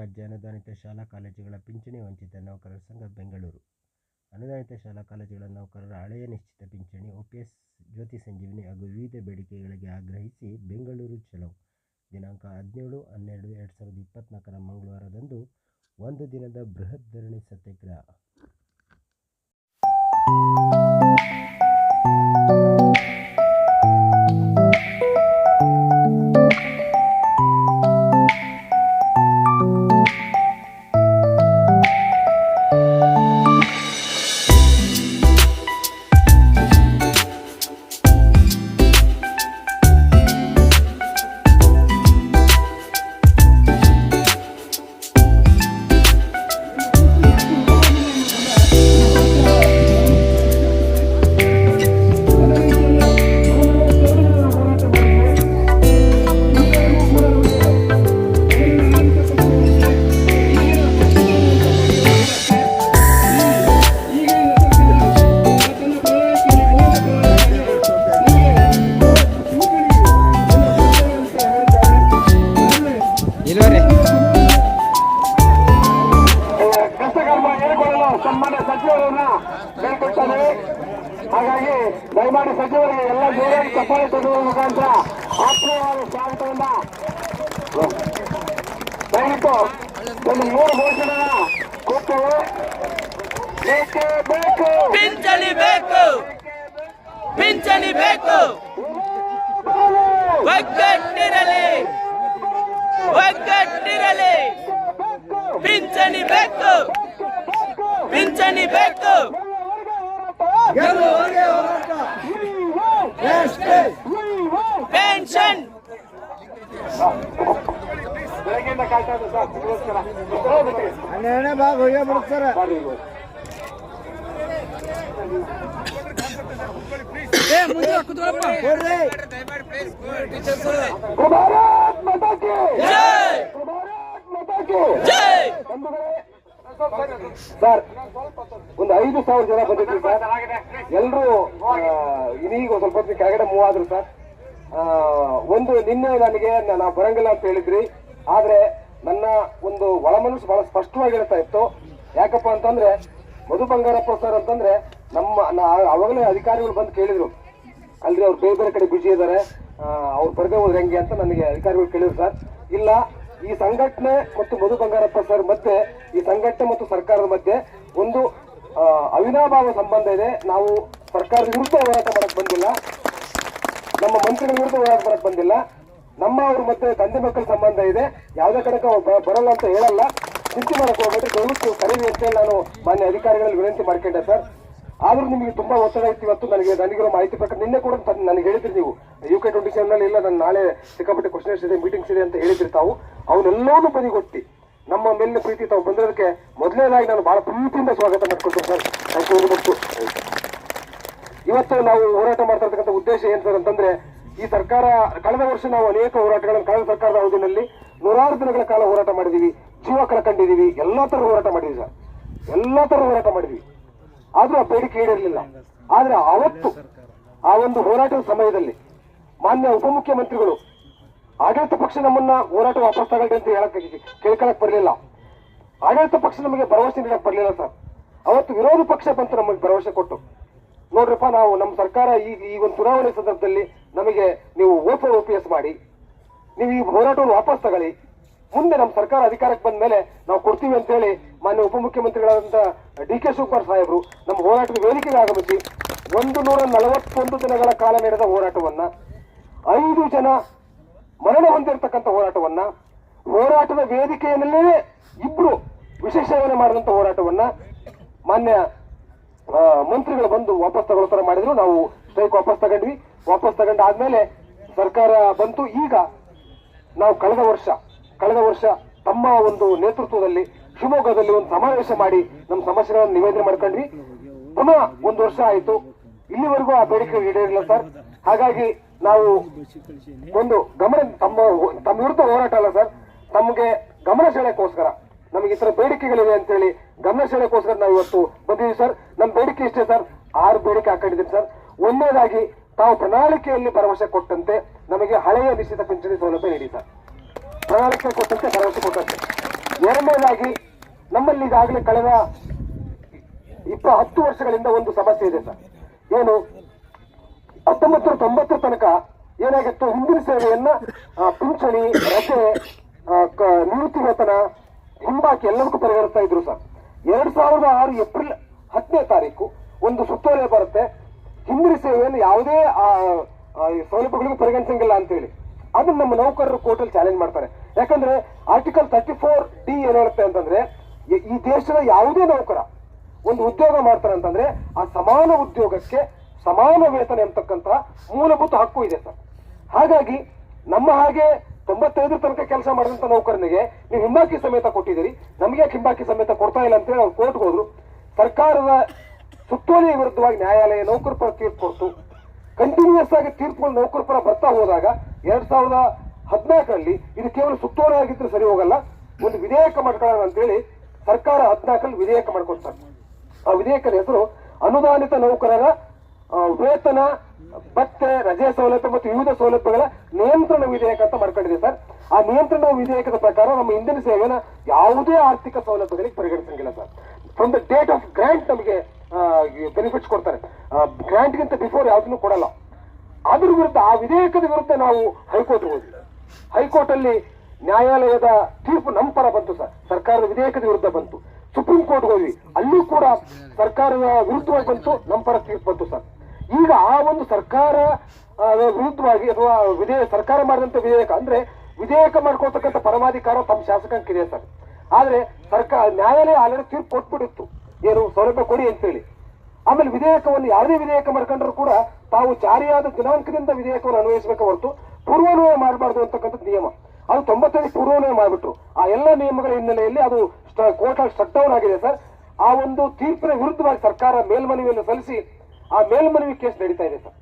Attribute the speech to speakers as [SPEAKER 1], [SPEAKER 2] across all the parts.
[SPEAKER 1] ರಾಜ್ಯ ಅನುದಾನಿತ ಶಾಲಾ ಕಾಲೇಜುಗಳ ಪಿಂಚಣಿ ವಂಚಿತ ನೌಕರರ ಸಂಘ ಬೆಂಗಳೂರು. ಅನುದಾನಿತ ಶಾಲಾ ಕಾಲೇಜುಗಳ ನೌಕರರ ಹಳೆಯ ನಿಶ್ಚಿತ ಪಿಂಚಣಿ ಒಪಿಎಸ್ ಜ್ಯೋತಿ ಸಂಜೀವಿನಿ ಹಾಗೂ ವಿವಿಧ ಬೇಡಿಕೆಗಳಿಗೆ ಆಗ್ರಹಿಸಿ ಬೆಂಗಳೂರು ಚಲೋ. ದಿನಾಂಕ ಹದಿನೇಳು ಹನ್ನೆರಡು ಎರಡು ಸಾವಿರದ ಇಪ್ಪತ್ತ್ನಾಲ್ಕರ ಮಂಗಳವಾರದಂದು ಒಂದು ದಿನದ ಬೃಹತ್ ಧರಣಿ ಸತ್ಯಾಗ್ರಹ.
[SPEAKER 2] ದಯವಿಟ್ಟು ಒಂದು ಮೂರು ಬೇಕೇ ಬೇಕು.
[SPEAKER 3] ಪಿಂಚಣಿ ಬೇಕು. ಪಿಂಚಣಿ ಬೇಕು. ಒಗ್ಗಟ್ಟಿರಲಿ. ಒಗ್ಗಟ್ಟಿರಲಿ. ಪಿಂಚಣಿ ಬೇಕು. ಪಿಂಚಣಿ ಬೇಕು. ಪೆನ್ಷನ್
[SPEAKER 2] ಬೆಳಗ್ಗೆಯಿಂದ ಕಾಯ್ತಾ ಇದ್ದೆ ಸರ್ ನಿಮಗೋಸ್ಕರ ಹೋಗ್ಬಿಟ್ಟಿರಿ.
[SPEAKER 4] ಹನ್ನೆರಡನೇ ಭಾಗ ಹೋಗೇ ಬಿಡ್ತಾರ
[SPEAKER 2] ಬರ್ರಿ ಈಗ. ಭಾರತ್ ಮಾತಾ ಕಿ
[SPEAKER 3] ಜೈ.
[SPEAKER 2] ಭಾರತ್ ಮಾತಾ ಕಿ
[SPEAKER 3] ಜೈ
[SPEAKER 2] ಸರ್ ಒಂದು ಐದು ಸಾವಿರ ಜನ ಬಂದಿದ್ರು ಸರ್. ಎಲ್ಲರೂ ಇದೀಗ ಒಂದ್ ಸ್ವಲ್ಪ ಹೊತ್ತಿಗೆ ಕೆಳಗಡೆ ಮೂವ್ ಆದ್ರು ಸರ್. ಒಂದು ನಿನ್ನೆ ನನಗೆ ನಾನು ಬರಂಗಿಲ್ಲ ಅಂತ ಹೇಳಿದ್ರಿ. ಆದ್ರೆ ನನ್ನ ಒಂದು ಒಳ ಮನಸ್ಸು ಬಹಳ ಸ್ಪಷ್ಟವಾಗಿ ಹೇಳ್ತಾ ಇತ್ತು. ಯಾಕಪ್ಪ ಅಂತಂದ್ರೆ, ಮಧು ಬಂಗಾರಪ್ಪ ಸರ್ ಅಂತಂದ್ರೆ ನಮ್ಮ ಅವಾಗಲೇ ಅಧಿಕಾರಿಗಳು ಬಂದು ಕೇಳಿದ್ರು. ಅಲ್ರಿ ಅವ್ರು ಬೇರೆ ಬೇರೆ ಕಡೆ ಬಿಜಿ ಇದ್ದಾರೆ ಅವ್ರು ಬರದೆ ಹೋದ್ರೆ ಹೆಂಗೆ ಅಂತ ನನಗೆ ಅಧಿಕಾರಿಗಳು ಕೇಳಿದ್ರು ಸರ್. ಇಲ್ಲ, ಈ ಸಂಘಟನೆ ಮತ್ತು ಮಧು ಬಂಗಾರಪ್ಪ ಸರ್ ಮಧ್ಯೆ, ಈ ಸಂಘಟನೆ ಮತ್ತು ಸರ್ಕಾರದ ಮಧ್ಯೆ ಒಂದು ಅವಿನಾಭಾವ ಸಂಬಂಧ ಇದೆ. ನಾವು ಸರ್ಕಾರದ ವಿರುದ್ಧ ಹೋರಾಟ ಮಾಡಕ್ ಬಂದಿಲ್ಲ. ನಮ್ಮ ಮಂತ್ರಿಗಳ ವಿರುದ್ಧ ಹೋರಾಟ ಮಾಡಕ್ ಬಂದಿಲ್ಲ. ನಮ್ಮ ಅವ್ರ ಮತ್ತೆ ತಂದೆ ಮಕ್ಕಳ ಸಂಬಂಧ ಇದೆ. ಯಾವುದೇ ಕಡೆ ಬರಲ್ಲ ಅಂತ ಹೇಳಲ್ಲ. ಚಿಂತೆ ಮಾಡಕ್ಕೆ ಹೋಗ್ಬೇಡ್ರಿ ದಯವಿಟ್ಟು ಕರೀರಿ ಅಂತೇಳಿ ನಾನು ಮಾನ್ಯ ಅಧಿಕಾರಿಗಳಲ್ಲಿ ವಿನಂತಿ ಮಾಡ್ಕೊಂಡೆ ಸರ್. ಆದ್ರೂ ನಿಮಗೆ ತುಂಬಾ ಒತ್ತಡ ಇತ್ತು ಇವತ್ತು ನನಗೆ ನನಗಿರೋ ಮಾಹಿತಿ ಪ್ರಕಾರ ನಿನ್ನೆ ಕೂಡ ನನಗೆ ಹೇಳಿದ್ರಿ ನೀವು. ಯು ಕೆ ಟ್ವೆಂಟಿ ಸೆವೆನ್ ಇಲ್ಲ, ನಾನು ನಾಳೆ ಸಿಕ್ಕಾಪಟ್ಟೆ ಕ್ವಶನರ್ಸ್ ಇದೆ ಮೀಟಿಂಗ್ಸ್ ಇದೆ ಅಂತ ಹೇಳಿದ್ರಿ ತಾವು. ಅವನ್ನೆಲ್ಲವನ್ನೂ ಬದಿಗೊತ್ತಿ ನಮ್ಮ ಮೇಲಿನ ಪ್ರೀತಿ ತಾವು ಬಂದಿರೋದಕ್ಕೆ ಮೊದಲನೇದಾಗಿ ನಾನು ಬಹಳ ಪ್ರೀತಿಯಿಂದ ಸ್ವಾಗತ ಮಾಡ್ಕೊಳ್ತೇನೆ sir. Thank you very much ಇವತ್ತು ನಾವು ಹೋರಾಟ ಮಾಡ್ತಾ ಇರ್ತಕ್ಕಂಥ ಉದ್ದೇಶ ಏನು ಸರ್ ಅಂತಂದ್ರೆ ಈ ಸರ್ಕಾರ, ಕಳೆದ ವರ್ಷ ನಾವು ಅನೇಕ ಹೋರಾಟಗಳನ್ನು, ಕಳೆದ ಸರ್ಕಾರದ ಅವಧಿನಲ್ಲಿ ನೂರಾರು ದಿನಗಳ ಕಾಲ ಹೋರಾಟ ಮಾಡಿದೀವಿ. ಜೀವ ಕಳ್ಕೊಂಡಿದ್ದೀವಿ ಎಲ್ಲಾ ತರ ಹೋರಾಟ ಮಾಡಿದ್ವಿ ಸರ್. ಎಲ್ಲಾ ತರ ಹೋರಾಟ ಮಾಡಿದೀವಿ. ಆದ್ರೂ ಆ ಬೇಡಿಕೆ ಈಡೇರಲಿಲ್ಲ. ಆದ್ರೆ ಅವತ್ತು ಆ ಒಂದು ಹೋರಾಟದ ಸಮಯದಲ್ಲಿ ಮಾನ್ಯ ಉಪಮುಖ್ಯಮಂತ್ರಿಗಳು, ಆಡಳಿತ ಪಕ್ಷ ನಮ್ಮನ್ನ ಹೋರಾಟ ವಾಪಸ್ ತಗೊಳ್ಳಿ ಅಂತ ಹೇಳಕ್ ಕೇಳ್ಕೊಳಕ್ ಬರಲಿಲ್ಲ. ಆಡಳಿತ ಪಕ್ಷ ನಮಗೆ ಭರವಸೆ ನೀಡಕ್ ಬರಲಿಲ್ಲ ಸರ್. ಅವತ್ತು ವಿರೋಧ ಪಕ್ಷ ಬಂತು ನಮಗೆ ಭರವಸೆ ಕೊಟ್ಟು. ನೋಡ್ರಪ್ಪ, ನಾವು ನಮ್ಮ ಸರ್ಕಾರ ಈಗ ಈ ಒಂದು ಚುನಾವಣೆ ಸಂದರ್ಭದಲ್ಲಿ ನಮಗೆ ನೀವು ಓಪೋ ಓ ಪಿ ಎಸ್ ಮಾಡಿ, ನೀವು ಈ ಹೋರಾಟವನ್ನು ವಾಪಸ್ ತಗೊಳ್ಳಿ. ಮುಂದೆ ನಮ್ಮ ಸರ್ಕಾರ ಅಧಿಕಾರಕ್ಕೆ ಬಂದ ಮೇಲೆ ನಾವು ಕೊಡ್ತೀವಿ ಅಂತ ಹೇಳಿ ಮಾನ್ಯ ಉಪಮುಖ್ಯಮಂತ್ರಿಗಳಾದಂಥ ಡಿ ಕೆ ಶಿವಕುಮಾರ್ ಸಾಹೇಬರು ನಮ್ಮ ಹೋರಾಟದ ವೇದಿಕೆಗೆ ಆಗಮಿಸಿ ಒಂದು ನೂರ ನಲವತ್ತೊಂದು ದಿನಗಳ ಕಾಲ ನಡೆದ ಹೋರಾಟವನ್ನ, ಐದು ಜನ ಮರಣ ಹೊಂದಿರತಕ್ಕಂಥ ಹೋರಾಟವನ್ನ, ಹೋರಾಟದ ವೇದಿಕೆಯಲ್ಲೇ ಇಬ್ರು ವಿಶೇಷ ಸೇವನೆ ಮಾಡಿದಂತ ಹೋರಾಟವನ್ನ ಮಾನ್ಯ ಮಂತ್ರಿಗಳು ಬಂದು ವಾಪಸ್ ತಗೊಳ್ತಾರ ಮಾಡಿದ್ರು. ನಾವು ಸ್ಟ್ರೈಕ್ ವಾಪಸ್ ತಗೊಂಡ್ವಿ. ವಾಪಸ್ ತಗೊಂಡಾದ್ಮೇಲೆ ಸರ್ಕಾರ ಬಂತು. ಈಗ ನಾವು ಕಳೆದ ವರ್ಷ ಕಳೆದ ವರ್ಷ ತಮ್ಮ ಒಂದು ನೇತೃತ್ವದಲ್ಲಿ, ಶಿವಮೊಗ್ಗದಲ್ಲಿ ಒಂದು ಸಮಾವೇಶ ಮಾಡಿ ನಮ್ಮ ಸಮಸ್ಯೆಗಳನ್ನು ನಿವೇದನೆ ಮಾಡ್ಕೊಂಡ್ವಿ. ಪುನಃ ಒಂದು ವರ್ಷ ಆಯಿತು. ಇಲ್ಲಿವರೆಗೂ ಆ ಬೇಡಿಕೆ ಈಡೇರಿಲ್ಲ ಸರ್. ಹಾಗಾಗಿ ನಾವು ಒಂದು ಗಮನ, ತಮ್ಮ ತಮ್ಮ ವಿರುದ್ಧ ಹೋರಾಟ ಅಲ್ಲ ಸರ್. ತಮಗೆ ಗಮನ ಸೆಳೆಯಕ್ಕೋಸ್ಕರ ನಮಗೆ ಈ ತರ ಬೇಡಿಕೆಗಳಿವೆ ಅಂತೇಳಿ ಗಮನ ಸೆಳೆಕೋಸ್ಕರ ನಾವು ಇವತ್ತು ಬಂದಿದ್ದೀವಿ, ಸರ್. ನಮ್ಮ ಬೇಡಿಕೆ ಇಷ್ಟೇ, ಸರ್. ಆರು ಬೇಡಿಕೆ ಹಾಕೊಂಡಿದ್ದೀನಿ ಸರ್. ಒಂದನೇದಾಗಿ ತಾವು ಪ್ರಣಾಳಿಕೆಯಲ್ಲಿ ಭರವಸೆ ಕೊಟ್ಟಂತೆ ನಮಗೆ ಹಳೆಯ ನಿಶ್ಚಿತ ಪಿಂಚಣಿ ಸೌಲಭ್ಯ ನೀಡಿ, ಸರ್. ಪ್ರಣಾಳಿಕೆ ಕೊಟ್ಟಂತೆ ಭರವಸೆ ಕೊಟ್ಟಂತೆ. ಎರಡನೇದಾಗಿ ನಮ್ಮಲ್ಲಿ ಈಗಾಗಲೇ ಕಳೆದ ಇಪ್ಪ ಹತ್ತು ವರ್ಷಗಳಿಂದ ಒಂದು ಸಮಸ್ಯೆ ಇದೆ, ಸರ್. ಏನು, ಹತ್ತೊಂಬತ್ತು ತೊಂಬತ್ತರ ತನಕ ಏನಾಗಿತ್ತು? ಹಿಂದಿನ ಸೇವೆಯನ್ನ ಪಿಂಚಣಿ, ರಜೆ ನಿವೃತ್ತಿ ವೇತನ ಹಿಂಬಾಕಿ ಎಲ್ಲದಕ್ಕೂ ಪರಿಗಣಿಸ್ತಾ ಇದ್ರು ಸರ್. ಎರಡ್ ಸಾವಿರದ ಆರು ಏಪ್ರಿಲ್ ಹತ್ತನೇ ತಾರೀಕು ಒಂದು ಸುತ್ತೋಲೆ ಬರುತ್ತೆ. ಹಿಂದಿನ ಸೇವೆಯಲ್ಲಿ ಯಾವುದೇ ಸೌಲಭ್ಯಗಳಿಗೂ ಪರಿಗಣಿಸಂಗಿಲ್ಲ ಅಂತೇಳಿ ಅದನ್ನ ನಮ್ಮ ನೌಕರರು ಕೋರ್ಟಲ್ಲಿ ಚಾಲೆಂಜ್ ಮಾಡ್ತಾರೆ. ಯಾಕಂದ್ರೆ ಆರ್ಟಿಕಲ್ ತರ್ಟಿ ಫೋರ್ ಡಿ ಏನ್ ಹೇಳುತ್ತೆ ಅಂತಂದ್ರೆ, ಈ- ದೇಶದ ಯಾವುದೇ ನೌಕರ ಒಂದು ಉದ್ಯೋಗ ಮಾಡ್ತಾರೆ ಅಂತಂದ್ರೆ, ಆ ಸಮಾನ ಉದ್ಯೋಗಕ್ಕೆ ಸಮಾನ ವೇತನ ಎಂಬತಕ್ಕಂತ ಮೂಲಭೂತ ಹಕ್ಕು ಇದೆ ಸರ್. ಹಾಗಾಗಿ ನಮ್ಮ ಹಾಗೆ ತೊಂಬತ್ತೈದರ ತನಕ ಕೆಲಸ ಮಾಡಿದಂತ ನೌಕರನಿಗೆ ನೀವು ಹಿಂಬಾಕಿ ಸಮೇತ ಕೊಟ್ಟಿದ್ದೀರಿ. ನಮಗೆ ಹಿಂಬಾಕಿ ಸಮೇತ ಕೊಡ್ತಾ ಇಲ್ಲ ಅಂತೇಳಿ ಅವ್ರು ಕೋರ್ಟ್ಗೆ ಹೋದ್ರು. ಸರ್ಕಾರದ ಸುತ್ತೋಲೆಯ ವಿರುದ್ಧವಾಗಿ ನ್ಯಾಯಾಲಯ ನೌಕರ ಪರ ತೀರ್ಪು ಕೊಡ್ತು. ಕಂಟಿನ್ಯೂಸ್ ಆಗಿ ತೀರ್ಪುಗಳು ನೌಕರ ಪರ ಬರ್ತಾ ಹೋದಾಗ ಎರಡ್ ಸಾವಿರದ ಹದಿನಾಲ್ಕರಲ್ಲಿ ಇದು ಕೇವಲ ಸುತ್ತೋಲೆ ಆಗಿದ್ರೆ ಸರಿ ಹೋಗಲ್ಲ, ಒಂದು ವಿಧೇಯಕ ಮಾಡ್ಕೊಳ್ಳೋಣ ಅಂತೇಳಿ ಸರ್ಕಾರ ಹದಿನಾಲ್ಕರಲ್ಲಿ ವಿಧೇಯಕ ಮಾಡ್ಕೊಡ್ತಾರೆ. ಆ ವಿಧೇಯಕದ ಹೆಸರು ಅನುದಾನಿತ ನೌಕರರ ವೇತನ ಭತ್ತೆ ರಜೆ ಸೌಲಭ್ಯ ಮತ್ತು ವಿವಿಧ ಸೌಲಭ್ಯಗಳ ನಿಯಂತ್ರಣ ವಿಧೇಯಕ ಅಂತ ಮಾಡ್ಕೊಂಡಿದೆ ಸರ್. ಆ ನಿಯಂತ್ರಣ ವಿಧೇಯಕದ ಪ್ರಕಾರ ನಮ್ಮ ಇಂಧನ ಸೇವೆನ ಯಾವುದೇ ಆರ್ಥಿಕ ಸೌಲಭ್ಯಗಳಿಗೆ ಪರಿಗಣಿಸಂಗಿಲ್ಲ sir. From the date of grant ನಮಗೆ ಬೆನಿಫಿಟ್ಸ್ ಕೊಡ್ತಾರೆ. ಗ್ರಾಂಟ್ಗಿಂತ ಬಿಫೋರ್ ಯಾವ್ದನ್ನು ಕೊಡಲ್ಲ. ಅದ್ರ ವಿರುದ್ಧ ಆ ವಿಧೇಯಕದ ವಿರುದ್ಧ ನಾವು ಹೈಕೋರ್ಟ್ ಹೋಗಿಲ್ಲ ಹೈಕೋರ್ಟ್ ಅಲ್ಲಿ ನ್ಯಾಯಾಲಯದ ತೀರ್ಪು ನಮ್ಮ ಪರ ಬಂತು ಸರ್. ಸರ್ಕಾರದ ವಿಧೇಯಕದ ವಿರುದ್ಧ ಬಂತು. ಸುಪ್ರೀಂ ಕೋರ್ಟ್ ಹೋದ್ವಿ. ಅಲ್ಲೂ ಕೂಡ ಸರ್ಕಾರದ ವಿರುದ್ಧವಾಗಿ ಬಂತು, ನಮ್ಮ ಪರ ತೀರ್ಪು ಬಂತು ಸರ್. ಈಗ ಆ ಒಂದು ಸರ್ಕಾರ ವಿರುದ್ಧವಾಗಿ ಅಥವಾ ವಿಧೇಯ ಸರ್ಕಾರ ಮಾಡಿದಂತ ವಿಧೇಯಕ ಅಂದ್ರೆ ವಿಧೇಯಕ ಮಾಡ್ಕೊಳ್ತಕ್ಕಂಥ ಪರಮಾಧಿಕಾರ ತಮ್ಮ ಶಾಸಕಂಕಿದೆ ಸರ್. ಆದ್ರೆ ಸರ್ಕಾರ, ನ್ಯಾಯಾಲಯ ಆಲ್ರೆಡಿ ತೀರ್ಪು ಕೊಟ್ಬಿಟ್ಟಿತ್ತು ಏನು ಸೌಲಭ್ಯ ಕೊಡಿ ಅಂತೇಳಿ. ಆಮೇಲೆ ವಿಧೇಯಕವನ್ನು ಯಾವುದೇ ವಿಧೇಯಕ ಮಾಡ್ಕೊಂಡ್ರು ಕೂಡ ತಾವು ಜಾರಿಯಾದ ದಿನಾಂಕದಿಂದ ವಿಧೇಯಕವನ್ನು ಅನ್ವಯಿಸಬೇಕು ಹೊರತು ಪೂರ್ವಾನ್ವಯ ಮಾಡಬಾರ್ದು ಅಂತಕ್ಕಂಥದ್ದು ನಿಯಮ. ಅದು ತೊಂಬತ್ತೈದು ಪೂರ್ವಾನ್ವಯ ಮಾಡಿಬಿಟ್ರು. ಆ ಎಲ್ಲ ನಿಯಮಗಳ ಹಿನ್ನೆಲೆಯಲ್ಲಿ ಅದು ಕೋರ್ಟ್ ಸ್ಟಕ್ ಡೌನ್ ಆಗಿದೆ ಸರ್. ಆ ಒಂದು ತೀರ್ಪಿನ ವಿರುದ್ಧವಾಗಿ ಸರ್ಕಾರ ಮೇಲ್ಮನವಿಯನ್ನು ಸಲ್ಲಿಸಿ ಆ ಮೇಲ್ಮನವಿ ಕೇಸ್ ನಡೀತಾ ಇದೆ ಸರ್.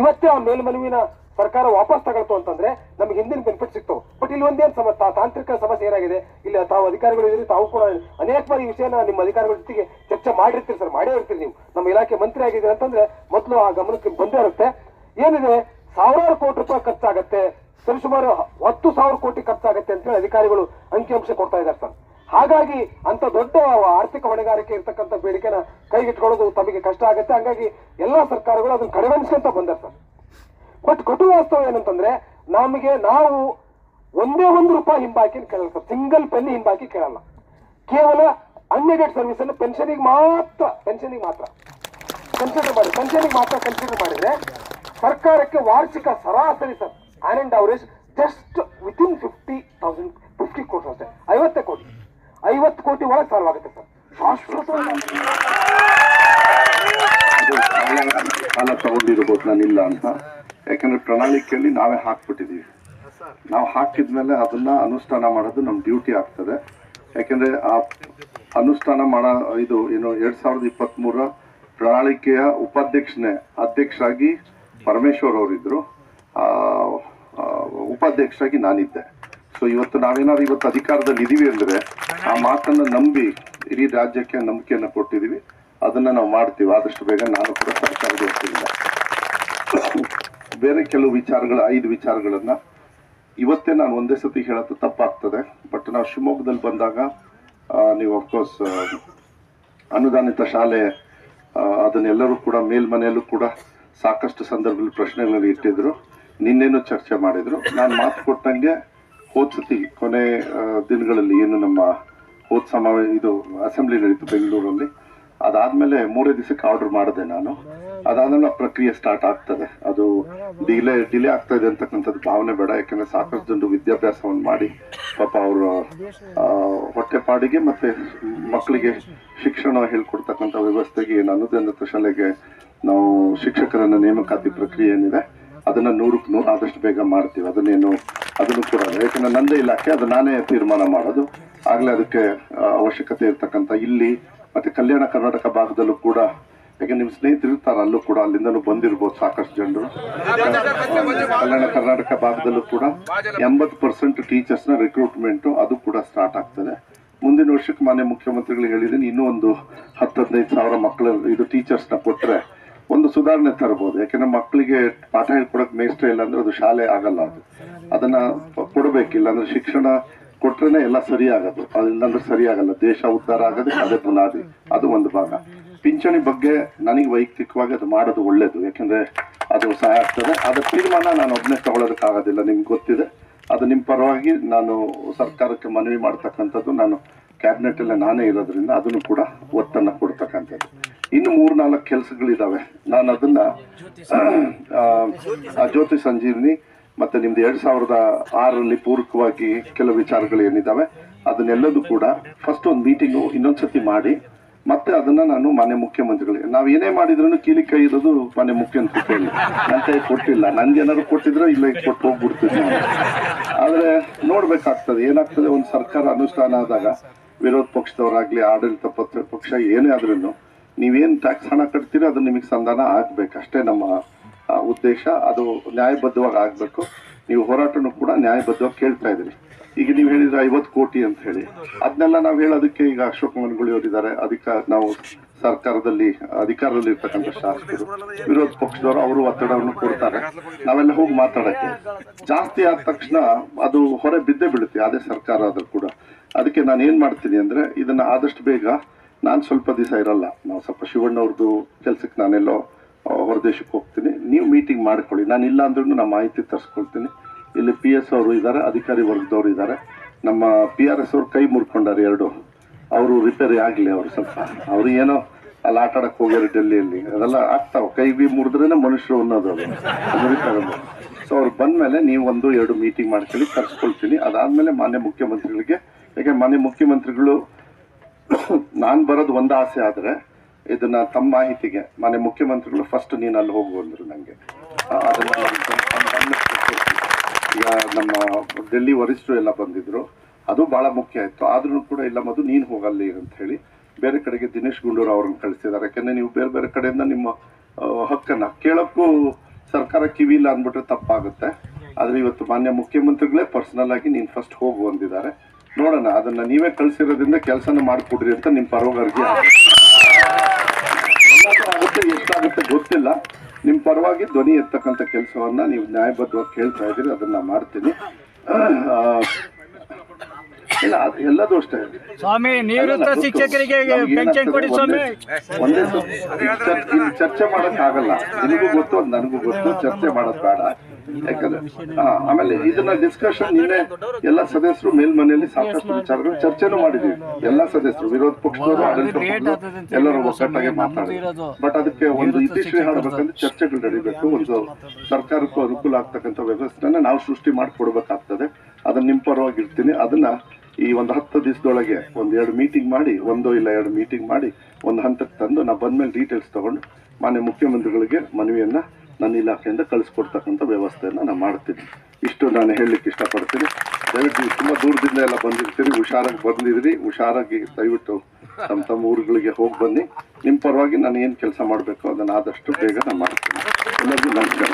[SPEAKER 2] ಇವತ್ತೇ ಆ ಮೇಲ್ಮನವಿನ ಸರ್ಕಾರ ವಾಪಸ್ ತಗೊಳ್ತು ಅಂತಂದ್ರೆ ನಮ್ಗೆ ಹಿಂದಿನ ಬೆನಿಫಿಟ್ ಸಿಗ್ತಾವೆ. ಬಟ್ ಇಲ್ಲಿ ಒಂದೇನು ಸಮಸ್ಯೆ ತಾಂತ್ರಿಕ ಸಮಸ್ಯೆ ಏನಾಗಿದೆ? ಇಲ್ಲಿ ತಾವು ಅಧಿಕಾರಿಗಳು ಇದ್ರಿ ತಾವು ಕೂಡ ಅನೇಕ ಬಾರಿ ವಿಷಯನ ನಿಮ್ಮ ಅಧಿಕಾರಿಗಳ ಜೊತೆಗೆ ಚರ್ಚೆ ಮಾಡಿರ್ತೀರಿ ಸರ್. ಮಾಡೇ ಇರ್ತೀರಿ ನೀವು. ನಮ್ಮ ಇಲಾಖೆ ಮಂತ್ರಿ ಆಗಿದ್ದೀರಿ ಅಂತಂದ್ರೆ ಮೊದಲು ಆ ಗಮನಕ್ಕೆ ಬಂದೇ ಇರುತ್ತೆ. ಏನಿದೆ? ಸಾವಿರಾರು ಕೋಟಿ ರೂಪಾಯಿ ಖರ್ಚಾಗತ್ತೆ. ಸರಿಸುಮಾರು ಹತ್ತು ಸಾವಿರ ಕೋಟಿ ಖರ್ಚಾಗತ್ತೆ ಅಂತ ಹೇಳಿ ಅಧಿಕಾರಿಗಳು ಅಂಕಿಅಂಶ ಕೊಡ್ತಾ ಇದ್ದಾರೆ ಸರ್. ಹಾಗಾಗಿ ಅಂತ ದೊಡ್ಡ ಆರ್ಥಿಕ ಹೊಣೆಗಾರಿಕೆ ಇರ್ತಕ್ಕಂಥ ಬೇಡಿಕೆನ ಕೈಗೆಟ್ಕೊಳ್ಳೋದು ತಮಗೆ ಕಷ್ಟ ಆಗುತ್ತೆ. ಹಾಗಾಗಿ ಎಲ್ಲಾ ಸರ್ಕಾರಗಳು ಅದನ್ನ ಕಡೆಗಣಿಸ್ಕೊಂತ ಬಂದಿರ್ತಾರೆ ಬಟ್ ಕಟು ವಾಸ್ತವ ಏನಂತಂದ್ರೆ ನಮಗೆ ನಾವು ಒಂದೇ ಒಂದು ರೂಪಾಯಿ ಹಿಂಬಾಕಿ ಕೇಳಲ್ಲ ಸಿಂಗಲ್ ಪೆನ್ ಹಿಂಬಾಕಿ ಕೇಳಲ್ಲ. ಕೇವಲ ಅನ್ಎಡೆಡ್ ಸರ್ವಿಸ್ ಅನ್ನು ಪೆನ್ಷನಿಗೆ ಮಾತ್ರ ಪೆನ್ಷನಿಗೆ ಮಾತ್ರ. ಕನ್ಸಿಡರ್ ಮಾಡಿ ಪೆನ್ಷನಿಗೆ ಮಾತ್ರ ಕನ್ಸಿಡರ್ ಮಾಡಿದ್ರೆ ಸರ್ಕಾರಕ್ಕೆ ವಾರ್ಷಿಕ ಸರಾಸರಿ sir on an average just within fifty thousand fifty crore ಅಷ್ಟೇ, ಐವತ್ತೇ ಕೋಟಿ. ಐವತ್ತು ಕೋಟಿ ಒಳಗೆ ಸಾಲ್ವ್ ಆಗುತ್ತೆ ಸರ್
[SPEAKER 5] ಶಾಶ್ವತ ಸಾಲ ತಗೊಂಡಿರ್ಬೋದು ನಾನಿಲ್ಲ ಅಂತ. ಯಾಕಂದ್ರೆ ಪ್ರಣಾಳಿಕೆಯಲ್ಲಿ ನಾವೇ ಹಾಕ್ಬಿಟ್ಟಿದೀವಿ. ನಾವು ಹಾಕಿದ್ಮೇಲೆ ಅದನ್ನ ಅನುಷ್ಠಾನ ಮಾಡೋದು ನಮ್ಮ ಡ್ಯೂಟಿ ಆಗ್ತದೆ. ಯಾಕೆಂದ್ರೆ ಆ ಅನುಷ್ಠಾನ ಮಾಡೋ ಇದು ಏನು ಎರಡ್ ಸಾವಿರದ ಇಪ್ಪತ್ತ್ ಮೂರ ಪ್ರಣಾಳಿಕೆಯ ಉಪಾಧ್ಯಕ್ಷನೇ ಅಧ್ಯಕ್ಷರಾಗಿ ಪರಮೇಶ್ವರ್ ಅವರಿದ್ರು. ಉಪಾಧ್ಯಕ್ಷರಾಗಿ ನಾನಿದ್ದೆ. ಸೊ ಇವತ್ತು ನಾವೇನಾದ್ರು ಇವತ್ತು ಅಧಿಕಾರದಲ್ಲಿ ಇದೀವಿ ಅಂದ್ರೆ ಆ ಮಾತನ್ನ ನಂಬಿ ಇಡೀ ರಾಜ್ಯಕ್ಕೆ ನಂಬಿಕೆಯನ್ನ ಕೊಟ್ಟಿದೀವಿ. ಅದನ್ನ ನಾವು ಮಾಡ್ತೀವಿ. ಆದಷ್ಟು ಬೇಗ ನಾನು ಕೂಡ ಸರ್ಕಾರದ ಒಪ್ಪಿಲ್ಲ ಬೇರೆ ಕೆಲವು ವಿಚಾರಗಳ ಐದು ವಿಚಾರಗಳನ್ನ ಇವತ್ತೇ ನಾನು ಒಂದೇ ಸತಿ ಹೇಳೋದು ತಪ್ಪಾಗ್ತದೆ. ಬಟ್ ನಾವು ಶಿವಮೊಗ್ಗದಲ್ಲಿ ಬಂದಾಗ ನೀವು ಅಫ್ಕೋರ್ಸ್ ಅನುದಾನಿತ ಶಾಲೆ ಅದನ್ನೆಲ್ಲರೂ ಕೂಡ ಮೇಲ್ಮನೆಯಲ್ಲೂ ಕೂಡ ಸಾಕಷ್ಟು ಸಂದರ್ಭದಲ್ಲಿ ಪ್ರಶ್ನೆಗಳನ್ನು ಇಟ್ಟಿದ್ರು. ನಿನ್ನೇನು ಚರ್ಚೆ ಮಾಡಿದ್ರು. ನಾನು ಮಾತು ಕೊಟ್ಟಂಗೆ ಹೋದ್ ಸತಿ ಕೊನೆ ದಿನಗಳಲ್ಲಿ ಏನು ನಮ್ಮ ಹೋದ ಸಮಾವೇಶ ಇದು ಅಸೆಂಬ್ಲಿ ನಡೀತು ಬೆಂಗಳೂರಲ್ಲಿ. ಅದಾದಮೇಲೆ ಮೂರೇ ದಿವಸಕ್ಕೆ ಆರ್ಡರ್ ಮಾಡಿದೆ ನಾನು. ಅದಾದಮೇಲೆ ಪ್ರಕ್ರಿಯೆ ಸ್ಟಾರ್ಟ್ ಆಗ್ತದೆ. ಅದು ಡಿಲೇ ಡಿಲೇ ಆಗ್ತಾ ಇದೆ ಅಂತಕ್ಕಂಥದ್ದು ಭಾವನೆ ಬೇಡ. ಯಾಕಂದ್ರೆ ಸಾಕಷ್ಟು ವಿದ್ಯಾಭ್ಯಾಸವನ್ನು ಮಾಡಿ ಪಾಪ ಅವರು ಹೊಟ್ಟೆಪಾಡಿಗೆ ಮತ್ತೆ ಮಕ್ಕಳಿಗೆ ಶಿಕ್ಷಣ ಹೇಳ್ಕೊಡ್ತಕ್ಕಂಥ ವ್ಯವಸ್ಥೆಗೆ ಏನು ಅನುದಾನಿತ ಶಾಲೆಗೆ ನಾವು ಶಿಕ್ಷಕರನ್ನ ನೇಮಕಾತಿ ಪ್ರಕ್ರಿಯೆ ಏನಿದೆ, ಅದನ್ನ ನೂರಕ್ಕೆ ನೂರು ಆದಷ್ಟು ಬೇಗ ಮಾಡ್ತೀವಿ. ಅದನ್ನೇನು ಅದನ್ನು ಕೂಡ ಯಾಕಂದರೆ ಯಾಕಂದ್ರೆ ನಂದೇ ಇಲಾಖೆ, ಅದು ನಾನೇ ತೀರ್ಮಾನ ಮಾಡೋದು. ಆಗಲೇ ಅದಕ್ಕೆ ಅವಶ್ಯಕತೆ ಇರ್ತಕ್ಕಂಥ ಇಲ್ಲಿ ಮತ್ತೆ ಕಲ್ಯಾಣ ಕರ್ನಾಟಕ ಭಾಗದಲ್ಲೂ ಕೂಡ ಯಾಕೆ ನಿಮ್ಮ ಸ್ನೇಹಿತರು ಇರ್ತಾರ, ಅಲ್ಲೂ ಕೂಡ ಅಲ್ಲಿಂದಲೂ ಬಂದಿರ್ಬೋದು ಸಾಕಷ್ಟು ಜನರು. ಕಲ್ಯಾಣ ಕರ್ನಾಟಕ ಭಾಗದಲ್ಲೂ ಕೂಡ ಎಂಬತ್ತು ಪರ್ಸೆಂಟ್ ಟೀಚರ್ಸ್ನ ರಿಕ್ರೂಟ್ಮೆಂಟ್ ಅದು ಕೂಡ ಸ್ಟಾರ್ಟ್ ಆಗ್ತದೆ. ಮುಂದಿನ ವರ್ಷಕ್ಕೆ ಮಾನ್ಯ ಮುಖ್ಯಮಂತ್ರಿಗಳು ಹೇಳಿದ್ದೀನಿ, ಇನ್ನೂ ಒಂದು ಹತ್ತು ಹದಿನೈದು ಸಾವಿರ ಮಕ್ಕಳು, ಇದು ಟೀಚರ್ಸ್ನ ಕೊಟ್ಟರೆ ಒಂದು ಸುಧಾರಣೆ ತರಬಹುದು. ಯಾಕೆಂದ್ರೆ ಮಕ್ಕಳಿಗೆ ಪಾಠ ಹೇಳ್ಕೊಡಕ್ ಮೇಷ್ಟ್ರೆ ಇಲ್ಲ ಅಂದ್ರೆ ಅದು ಶಾಲೆ ಆಗಲ್ಲ ಅದು. ಅದನ್ನ ಕೊಡ್ಬೇಕಿಲ್ಲ ಅಂದ್ರೆ ಶಿಕ್ಷಣ ಕೊಟ್ರೇನೆ ಎಲ್ಲ ಸರಿ ಆಗೋದು ಅದಿಲ್ಲಂದ್ರೆ ಸರಿ ಆಗಲ್ಲ ದೇಶ ಉದ್ಧಾರ ಆಗೋದೇ ಅದೇ ಬುನಾದಿ. ಅದು ಒಂದು ಭಾಗ. ಪಿಂಚಣಿ ಬಗ್ಗೆ ನನಗೆ ವೈಯಕ್ತಿಕವಾಗಿ ಅದು ಮಾಡೋದು ಒಳ್ಳೇದು. ಯಾಕಂದ್ರೆ ಅದು ಸಹಾಯ ಆಗ್ತದೆ. ಅದ್ರ ತೀರ್ಮಾನ ನಾನು ಒಬ್ಬನೇ ತಗೊಳ್ಳೋದಕ್ಕಾಗೋದಿಲ್ಲ ನಿಮ್ಗೆ ಗೊತ್ತಿದೆ. ಅದು ನಿಮ್ಮ ಪರವಾಗಿ ನಾನು ಸರ್ಕಾರಕ್ಕೆ ಮನವಿ ಮಾಡ್ತಕ್ಕಂಥದ್ದು ನಾನು ಕ್ಯಾಬಿನೆಟ್ ಎಲ್ಲ ನಾನೇ ಇರೋದ್ರಿಂದ ಅದನ್ನು ಕೂಡ ಒತ್ತನ್ನು ಕೊಡ್ತಕ್ಕಂಥದ್ದು. ಇನ್ನು ಮೂರ್ನಾಲ್ಕು ಕೆಲಸಗಳಿದಾವೆ. ನಾನು ಅದನ್ನ ಜ್ಯೋತಿ ಸಂಜೀವಿನಿ ಮತ್ತೆ ನಿಮ್ದು ಎರಡ್ ಸಾವಿರದ ಆರಲ್ಲಿ ಪೂರಕವಾಗಿ ಕೆಲವು ವಿಚಾರಗಳು ಏನಿದಾವೆ, ಅದನ್ನೆಲ್ಲದೂ ಕೂಡ ಫಸ್ಟ್ ಒಂದು ಮೀಟಿಂಗು ಇನ್ನೊಂದ್ಸತಿ ಮಾಡಿ, ಮತ್ತೆ ಅದನ್ನ ನಾನು ಮಾನ್ಯ ಮುಖ್ಯಮಂತ್ರಿಗಳಿಗೆ, ನಾವು ಏನೇ ಮಾಡಿದ್ರು ಕೀಲಿ ಕೈ ಇರೋದು ಮಾನ್ಯ ಮುಖ್ಯಮಂತ್ರಿ ಕೈಲಿ ನನ್ನ ಕೈ ಕೊಟ್ಟಿಲ್ಲ. ನನ್ಗೆ ಏನಾದ್ರು ಕೊಟ್ಟಿದ್ರೆ ಇಲ್ಲ ಕೊಟ್ಟು ಹೋಗ್ಬಿಡ್ತೀನಿ ಆದ್ರೆ ನೋಡ್ಬೇಕಾಗ್ತದೆ, ಏನಾಗ್ತದೆ, ಒಂದು ಸರ್ಕಾರ ಅನುಷ್ಠಾನ ಆದಾಗ ವಿರೋಧ ಪಕ್ಷದವರಾಗಲಿ, ಆಡಳಿತ ಪತ್ರ ಪಕ್ಷ ಏನೇ ಆದ್ರೂ ನೀವೇನು ಟ್ಯಾಕ್ಸ್ ಹಣ ಕಟ್ತೀರಿ ಅದು ನಿಮಗೆ ಸಂಧಾನ ಆಗ್ಬೇಕು ಅಷ್ಟೇ ನಮ್ಮ ಉದ್ದೇಶ. ಅದು ನ್ಯಾಯಬದ್ಧವಾಗಿ ಆಗಬೇಕು. ನೀವು ಹೋರಾಟನೂ ಕೂಡ ನ್ಯಾಯಬದ್ಧವಾಗಿ ಕೇಳ್ತಾ ಇದ್ದೀರಿ. ಈಗ ನೀವು ಹೇಳಿದ್ರೆ ಐವತ್ತು ಕೋಟಿ ಅಂತ ಹೇಳಿ. ಅದನ್ನೆಲ್ಲ ನಾವು ಹೇಳೋದಕ್ಕೆ ಈಗ ಅಶೋಕ್ ಮನಗುಳಿ ಅವರಿದ್ದಾರೆ ಅದಕ್ಕೆ ನಾವು ಸರ್ಕಾರದಲ್ಲಿ ಅಧಿಕಾರದಲ್ಲಿ ಇರ್ತಕ್ಕಂಥ ಶಾಸಕರು ವಿರೋಧ ಪಕ್ಷದವರು ಅವರು ಒತ್ತಡವನ್ನು ಕೊಡ್ತಾರೆ. ನಾವೆಲ್ಲ ಹೋಗಿ ಮಾತಾಡಕ್ಕೆ. ಜಾಸ್ತಿ ಆದ ತಕ್ಷಣ ಅದು ಹೊರೆ ಬಿದ್ದೇ ಬೀಳುತ್ತೆ ಅದೇ ಸರ್ಕಾರ ಆದರೂ ಕೂಡ. ಅದಕ್ಕೆ ನಾನು ಏನು ಮಾಡ್ತೀನಿ ಅಂದ್ರೆ ಇದನ್ನ ಆದಷ್ಟು ಬೇಗ ನಾನು ಸ್ವಲ್ಪ ದಿವಸ ಇರಲ್ಲ. ನಾವು ಸ್ವಲ್ಪ ಶಿವಣ್ಣವ್ರದ್ದು ಕೆಲ್ಸಕ್ಕೆ ನಾನೆಲ್ಲೋ ಹೊರ ಹೊರದೇಶಕ್ಕೆ ಹೋಗ್ತೀನಿ. ನೀವು ಮೀಟಿಂಗ್ ಮಾಡ್ಕೊಳ್ಳಿ. ನಾನು ಇಲ್ಲ ಅಂದ್ರೂ ನಮ್ಮ ಮಾಹಿತಿ ತರಿಸ್ಕೊಳ್ತೀನಿ. ಇಲ್ಲಿ ಪಿ ಎಸ್ ಅವರು ಇದ್ದಾರೆ ಅಧಿಕಾರಿ ವರ್ಗದವರು ಇದ್ದಾರೆ ನಮ್ಮ ಪಿ ಆರ್ ಎಸ್ ಅವರು ಕೈ ಮುರ್ಕೊಂಡಾರೆ ಎರಡು. ಅವರು ರಿಪೇರಿ ಆಗಲಿ ಅವರು ಸ್ವಲ್ಪ. ಅವರು ಏನೋ ಅಲ್ಲಿ ಆಟ ಆಡಕ್ಕೆ ಹೋಗ್ಯಾರ ಡೆಲ್ಲಿಯಲ್ಲಿ. ಅದೆಲ್ಲ ಆಗ್ತಾವ. ಕೈ ಬಿ ಮುರಿದ್ರೇನೆ ಮನುಷ್ಯರು ಅನ್ನೋದು ಅದು. ಅಮೆರಿಕಾದಲ್ಲಿ ಸೊ ಅವ್ರು ಬಂದಮೇಲೆ ನೀವು ಒಂದು, ಎರಡು ಮೀಟಿಂಗ್ ಮಾಡ್ಕೊಳ್ಳಿ, ಕರ್ಸ್ಕೊಳ್ತೀನಿ. ಅದಾದಮೇಲೆ ಮಾನ್ಯ ಮುಖ್ಯಮಂತ್ರಿಗಳಿಗೆ, ಯಾಕೆ ಮಾನ್ಯ ಮುಖ್ಯಮಂತ್ರಿಗಳು, ನಾನು ಬರೋದು ಒಂದು ಆಸೆ ಆದರೆ ಇದನ್ನ ತಮ್ಮ ಮಾಹಿತಿಗೆ, ಮಾನ್ಯ ಮುಖ್ಯಮಂತ್ರಿಗಳು ಫಸ್ಟ್ ನೀನು ಅಲ್ಲಿ ಹೋಗು ಅಂದ್ರು ನನಗೆ ಅದನ್ನ ಈಗ ನಮ್ಮ ಡೆಲ್ಲಿ ವರಿಷ್ಠರು ಎಲ್ಲ ಬಂದಿದ್ರು. ಅದು ಬಹಳ ಮುಖ್ಯ ಆಯ್ತು ಆದ್ರೂ ಕೂಡ ಇಲ್ಲ ಮದು ನೀನ್ ಹೋಗಲ್ಲಿ ಅಂತ ಹೇಳಿ ಬೇರೆ ಕಡೆಗೆ ದಿನೇಶ್ ಗುಂಡೂರು ಅವ್ರನ್ನ ಕಳಿಸಿದ್ದಾರೆ ಯಾಕಂದ್ರೆ ನೀವು ಬೇರೆ ಬೇರೆ ಕಡೆಯಿಂದ ನಿಮ್ಮ ಹಕ್ಕನ್ನ ಕೇಳಕ್ಕೂ ಸರ್ಕಾರ ಕಿವಿ ಇಲ್ಲ ಅಂದ್ಬಿಟ್ರೆ ತಪ್ಪಾಗುತ್ತೆ. ಆದ್ರೆ ಇವತ್ತು ಮಾನ್ಯ ಮುಖ್ಯಮಂತ್ರಿಗಳೇ ಪರ್ಸನಲ್ ಆಗಿ ನೀನ್ ಫಸ್ಟ್ ಹೋಗು ಅಂದಿದ್ದಾರೆ. ನೋಡೋಣ, ಅದನ್ನ ನೀವೇ ಕಳಿಸಿರೋದ್ರಿಂದ ಕೆಲಸನ ಮಾಡಿಕೊಡ್ರಿ ಅಂತ ನಿಮ್ ಪರವಾಗಿ ಆಗುತ್ತೆ, ಎಷ್ಟಾಗುತ್ತೆ ಗೊತ್ತಿಲ್ಲ. ನಿಮ್ ಪರವಾಗಿ ಧ್ವನಿ ಎತ್ತಕ್ಕಂಥ ಕೆಲಸವನ್ನ ನೀವು ನ್ಯಾಯಬದ್ಧವಾಗಿ ಕೇಳ್ತಾ ಇದ್ದೀರಿ, ಅದನ್ನ ಮಾಡ್ತೀನಿ. ಇಲ್ಲ ಅದು ಎಲ್ಲದೂ ಅಷ್ಟೇ
[SPEAKER 4] ಸ್ವಾಮಿ ನಿವೃತ್ತ ಶಿಕ್ಷಕರಿಗೆ ಪೆನ್ಷನ್ ಕೊಡಿ ಸ್ವಾಮಿ.
[SPEAKER 5] ಒಂದೇ- ಒಂದೇ ಇಲ್ಲಿ ಚರ್ಚೆ ಮಾಡಕ್ ಆಗಲ್ಲ ನಿನಗೂ ಗೊತ್ತು ನನಗೂ ಗೊತ್ತು ಚರ್ಚೆ ಮಾಡೋದ್ ಬೇಡ. ಯಾಕಂದ್ರೆ ಆಮೇಲೆ ಇದನ್ನ ಡಿಸ್ಕಷನ್ ನಿನ್ನೆ ಎಲ್ಲ ಸದಸ್ಯರು ಮೇಲ್ಮನೆಯಲ್ಲಿ ಸಾಕಷ್ಟು ವಿಚಾರಗಳು ಚರ್ಚೆನೂ ಮಾಡಿದೀವಿ. ಎಲ್ಲ ಸದಸ್ಯರು ವಿರೋಧ ಪಕ್ಷದವರು ಆಡಳಿತ ಪಕ್ಷದವರು ಎಲ್ಲರೂ ಒಗ್ಗಟ್ಟಾಗಿ ಮಾತಾಡಿದ್ರು. ಬಟ್ ಅದಕ್ಕೆ ಒಂದು ಇತಿಶ್ರೀ ಹಾಡಬೇಕಂದ್ರೆ ಚರ್ಚೆಗಳು ನಡೀಬೇಕು. ಒಂದು ಸರ್ಕಾರಕ್ಕೂ ಅನುಕೂಲ ಆಗ್ತಕ್ಕಂಥ ವ್ಯವಸ್ಥೆನ ನಾವು ಸೃಷ್ಟಿ ಮಾಡಿಕೊಡ್ಬೇಕಾಗ್ತದೆ. ಅದನ್ನ ನಿಮ್ಮ ಪರವಾಗಿ ಇರ್ತೀನಿ ಅದನ್ನ ಈ ಒಂದು ಹತ್ತು ದಿವಸದೊಳಗೆ ಒಂದು ಎರಡು ಮೀಟಿಂಗ್ ಮಾಡಿ, ಒಂದು ಇಲ್ಲ ಎರಡು ಮೀಟಿಂಗ್ ಮಾಡಿ, ಒಂದು ಹಂತಕ್ಕೆ ತಂದು ನಾನು ಬಂದ ಮೇಲೆ ಡೀಟೇಲ್ಸ್ ತಗೊಂಡು ಮಾನ್ಯ ಮುಖ್ಯಮಂತ್ರಿಗಳಿಗೆ ಮನವಿಯನ್ನ ನನ್ನ ಇಲಾಖೆಯಿಂದ ಕಳಿಸ್ಕೊಡ್ತಕ್ಕಂಥ ವ್ಯವಸ್ಥೆಯನ್ನು ನಾನು ಮಾಡ್ತೀನಿ. ಇಷ್ಟು ನಾನು ಹೇಳಲಿಕ್ಕೆ ಇಷ್ಟಪಡ್ತೀನಿ. ದಯವಿಟ್ಟು ನೀವು ತುಂಬಾ ದೂರದಿಂದ ಎಲ್ಲ ಬಂದಿರ್ತೀರಿ, ಹುಷಾರಾಗಿ ಬಂದಿದ್ರಿ ಹುಷಾರಾಗಿ ದಯವಿಟ್ಟು ತಮ್ಮ ತಮ್ಮ ಊರುಗಳಿಗೆ ಹೋಗಿ ಬನ್ನಿ. ನಿಮ್ಮ ಪರವಾಗಿ ನಾನು ಏನು ಕೆಲಸ ಮಾಡಬೇಕು ಅದನ್ನು ಆದಷ್ಟು ಬೇಗ ನಾನು ಮಾಡ್ತೀನಿ. ಎಲ್ಲರಿಗೂ ನಮಸ್ಕಾರ.